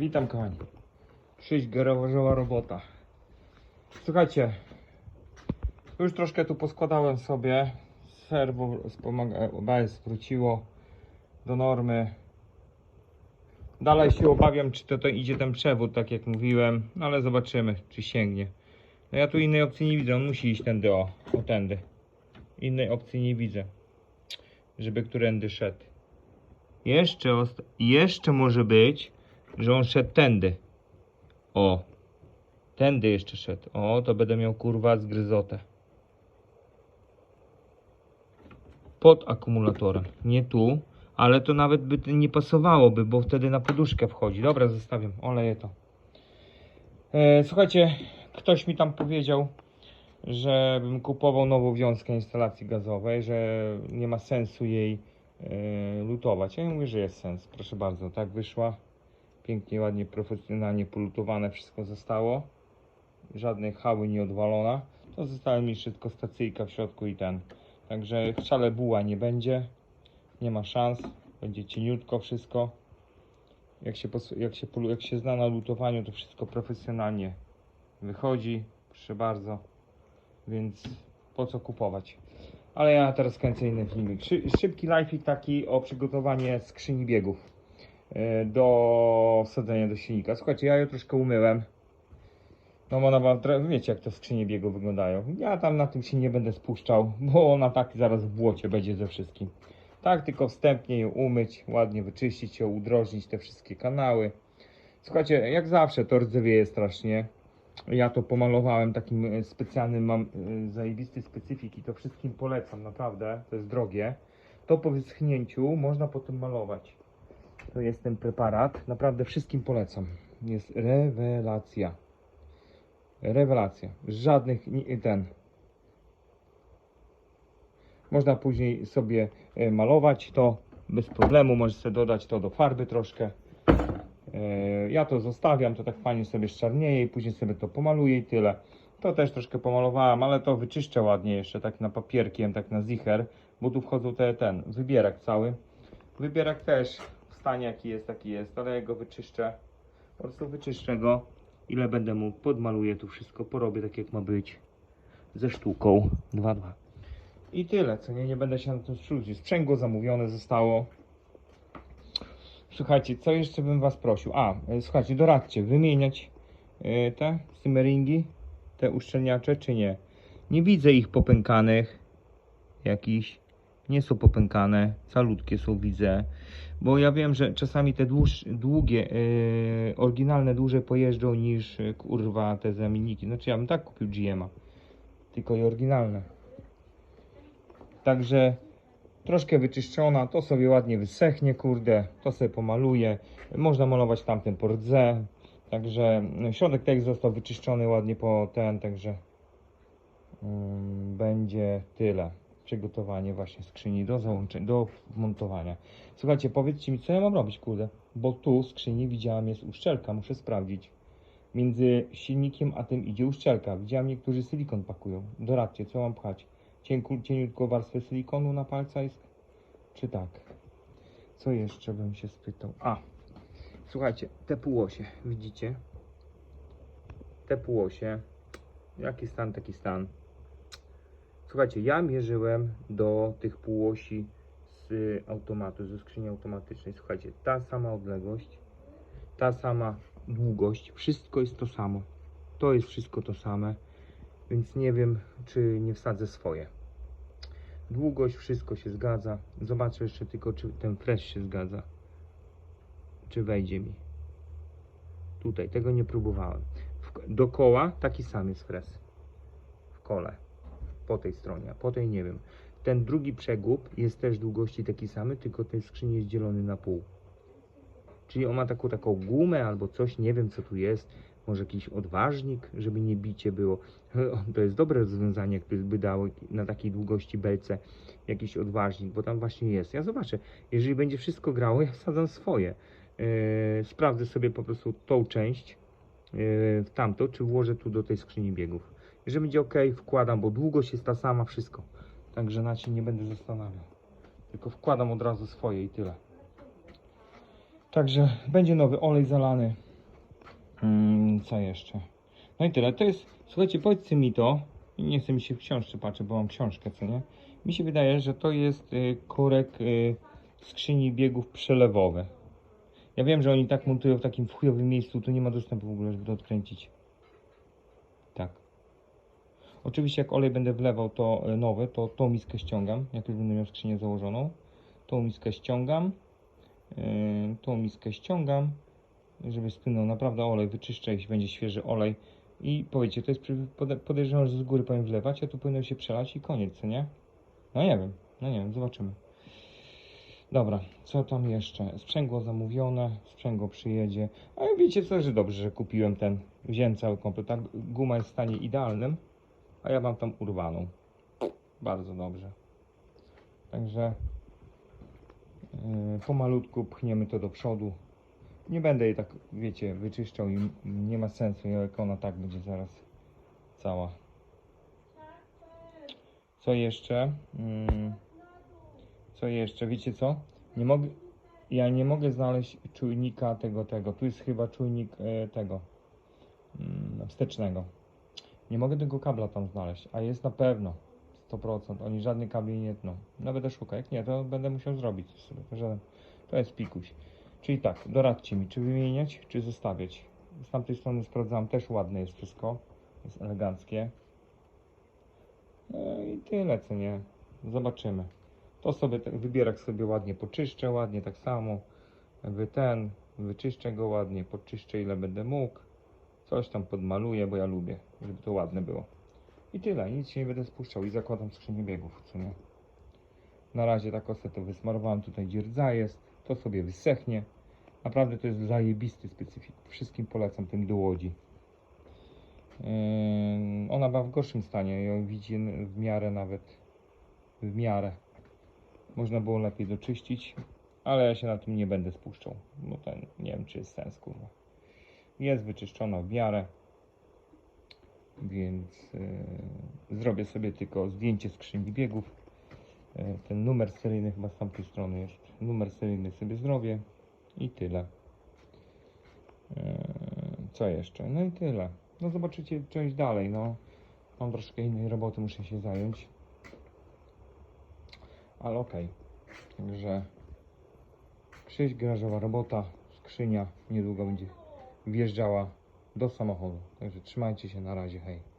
Witam kochani. Przyjść garażowa robota. Słuchajcie, już troszkę tu poskładałem sobie. Serwo OBS wróciło do normy. Dalej się obawiam, czy to, to idzie ten przewód, tak jak mówiłem, no ale zobaczymy, czy sięgnie. No ja tu innej opcji nie widzę, on musi iść tędy, o, o tędy. Innej opcji nie widzę, żeby którędy szedł. Jeszcze, jeszcze może być, że on szedł tędy. O. Tędy jeszcze szedł. O, to będę miał kurwa zgryzotę. Pod akumulatorem. Nie tu, ale to nawet by nie pasowałoby, bo wtedy na poduszkę wchodzi. Dobra, zostawiam. Oleję to. E, słuchajcie, ktoś mi tam powiedział, żebym kupował nową wiązkę instalacji gazowej, że nie ma sensu jej e, lutować. Ja mówię, że jest sens. Proszę bardzo, tak wyszła. Pięknie, ładnie, profesjonalnie polutowane wszystko zostało. Żadnej hały nie odwalona. To została mi jeszcze tylko stacyjka w środku i ten. Także wcale buła nie będzie. Nie ma szans. Będzie cieniutko wszystko. Jak się, jak się, jak się zna na lutowaniu, to wszystko profesjonalnie wychodzi. Proszę bardzo. Więc po co kupować? Ale ja teraz kręcę inny filmik. Szy- szybki lifeik taki o przygotowanie skrzyni biegów do wsadzenia do silnika. Słuchajcie, ja je troszkę umyłem. No bo wam, wiecie jak to skrzynie biegu wyglądają. Ja tam na tym się nie będę spuszczał, bo ona tak zaraz w błocie będzie ze wszystkim. Tak, tylko wstępnie ją umyć, ładnie wyczyścić ją, udrożnić te wszystkie kanały. Słuchajcie, jak zawsze to rdzewieje strasznie. Ja to pomalowałem takim e, specjalnym, mam e, zajebisty specyfik i to wszystkim polecam, naprawdę, to jest drogie. To po wyschnięciu można potem malować. To jest ten preparat, naprawdę wszystkim polecam. Jest rewelacja. Rewelacja. Żadnych ten. Można później sobie e, malować to bez problemu. Możesz sobie dodać to do farby troszkę. E, Ja to zostawiam, to tak fajnie sobie szczarnieje i później sobie to pomaluję i tyle. To też troszkę pomalowałem, ale to wyczyszczę ładnie jeszcze tak na papierkiem, tak na zicher, bo tu wchodzą te, ten wybierak cały. Wybierak też stanie jaki jest, taki jest, ale ja go wyczyszczę. Po prostu wyczyszczę go, ile będę mógł, podmaluję tu wszystko, porobię tak jak ma być. Ze sztuką 2-2. I tyle, co nie, nie będę się na tym strudził. Sprzęgło zamówione zostało. Słuchajcie, co jeszcze bym was prosił? A, e, słuchajcie, doradźcie, wymieniać e, te simmeringi, te uszczelniacze, czy nie? Nie widzę ich popękanych jakiś. Nie są popękane, calutkie są, widzę. Bo ja wiem, że czasami te dłuż, długie, e, oryginalne dłużej pojeżdżą niż e, kurwa te zamienniki. Znaczy ja bym tak kupił GM'a. Tylko i oryginalne. Także troszkę wyczyszczona, to sobie ładnie wysechnie, kurde, to sobie pomaluję. Można malować tamten po rdze. Także no, środek tekst został wyczyszczony ładnie po ten, także mm, będzie tyle. Przygotowanie właśnie skrzyni do załączenia, do wmontowania. Słuchajcie, powiedzcie mi, co ja mam robić, kurde, bo tu w skrzyni widziałem jest uszczelka, muszę sprawdzić. Między silnikiem a tym idzie uszczelka. Widziałem niektórzy silikon pakują. Doradźcie, co mam pchać? Cienku, cieniutką warstwę silikonu na palca jest? Czy tak? Co jeszcze bym się spytał? A, słuchajcie, te półosie, widzicie? Te półosie. Jaki stan, taki stan. Słuchajcie, ja mierzyłem do tych półosi z automatu, ze skrzyni automatycznej. Słuchajcie, ta sama odległość, ta sama długość, wszystko jest to samo. To jest wszystko to same, więc nie wiem, czy nie wsadzę swoje. Długość, wszystko się zgadza. Zobaczę jeszcze tylko, czy ten fresh się zgadza. Czy wejdzie mi. Tutaj, tego nie próbowałem. W, dokoła taki sam jest fres. W kole. Po tej stronie, a po tej nie wiem. Ten drugi przegub jest też długości taki samy, tylko ten skrzyni jest dzielony na pół. Czyli on ma taką, taką gumę albo coś, nie wiem co tu jest. Może jakiś odważnik, żeby nie bicie było. To jest dobre rozwiązanie, jakby by dało na takiej długości belce jakiś odważnik, bo tam właśnie jest. Ja zobaczę, jeżeli będzie wszystko grało, ja wsadzam swoje. Yy, sprawdzę sobie po prostu tą część yy, w tamto, czy włożę tu do tej skrzyni biegów. Jeżeli będzie ok, wkładam, bo długość jest ta sama, wszystko. Także na nie będę zastanawiał. Tylko wkładam od razu swoje i tyle. Także będzie nowy olej zalany. Mm, co jeszcze? No i tyle. To jest, słuchajcie, powiedzcie mi to. Nie chcę mi się w książce patrzeć, bo mam książkę, co nie? Mi się wydaje, że to jest y, korek y, skrzyni biegów przelewowe. Ja wiem, że oni tak montują w takim chujowym miejscu, tu nie ma dostępu w ogóle, żeby to odkręcić. Oczywiście jak olej będę wlewał to y, nowy, to tą miskę ściągam, jak już będę miał skrzynię założoną. Tą miskę ściągam. Yy, tą miskę ściągam, żeby spłynął naprawdę olej, wyczyszczę, jeśli będzie świeży olej. I powiecie, to jest podejrzewam, że z góry powinien wlewać, a tu powinno się przelać i koniec, nie? No nie wiem, no nie wiem, zobaczymy. Dobra, co tam jeszcze? Sprzęgło zamówione, sprzęgło przyjedzie. A wiecie co, że dobrze, że kupiłem ten, wziąłem cały komplet. Ta guma jest w stanie idealnym, a ja mam tam urwaną. Bardzo dobrze. Także yy, pomalutku pchniemy to do przodu. Nie będę jej tak, wiecie, wyczyszczał i nie ma sensu, jak ona tak będzie zaraz cała. Co jeszcze? Mm, Co jeszcze? Wiecie co? Nie mogę. Ja nie mogę znaleźć czujnika tego, tego. Tu jest chyba czujnik e, tego mm, wstecznego. Nie mogę tego kabla tam znaleźć, a jest na pewno 100%. Oni żadnych kabli nie tną. No będę szukał. Jak nie, to będę musiał zrobić sobie. Żaden, to jest pikuś. Czyli tak, doradźcie mi, czy wymieniać, czy zostawiać. Z tamtej strony sprawdzałem, też ładne jest wszystko. Jest eleganckie. No i tyle, co nie. Zobaczymy. To sobie, wybierak sobie ładnie poczyszczę, ładnie tak samo. Wy ten, wyczyszczę go ładnie, poczyszczę ile będę mógł. Coś tam podmaluję, bo ja lubię, żeby to ładne było. I tyle, nic się nie będę spuszczał i zakładam skrzynię biegów, co nie. Na razie tak to wysmarowałem, tutaj gdzie rdza jest, to sobie wysechnie. Naprawdę to jest zajebisty specyfik. Wszystkim polecam ten do łodzi. Yy, ona była w gorszym stanie, ją widzi w miarę nawet, w miarę. Można było lepiej doczyścić, ale ja się na tym nie będę spuszczał, bo ten, nie wiem czy jest sens, kurwa. Jest wyczyszczona w miarę, więc yy, zrobię sobie tylko zdjęcie skrzyni biegów. Yy, ten numer seryjny chyba z tamtej strony jest. Numer seryjny sobie zrobię i tyle. Yy, co jeszcze? No i tyle. No zobaczycie część dalej, no. Mam troszkę innej roboty, muszę się zająć. Ale okej. Także Krzyś, garażowa robota, skrzynia niedługo będzie wjeżdżała do samochodu. Także trzymajcie się na razie, hej.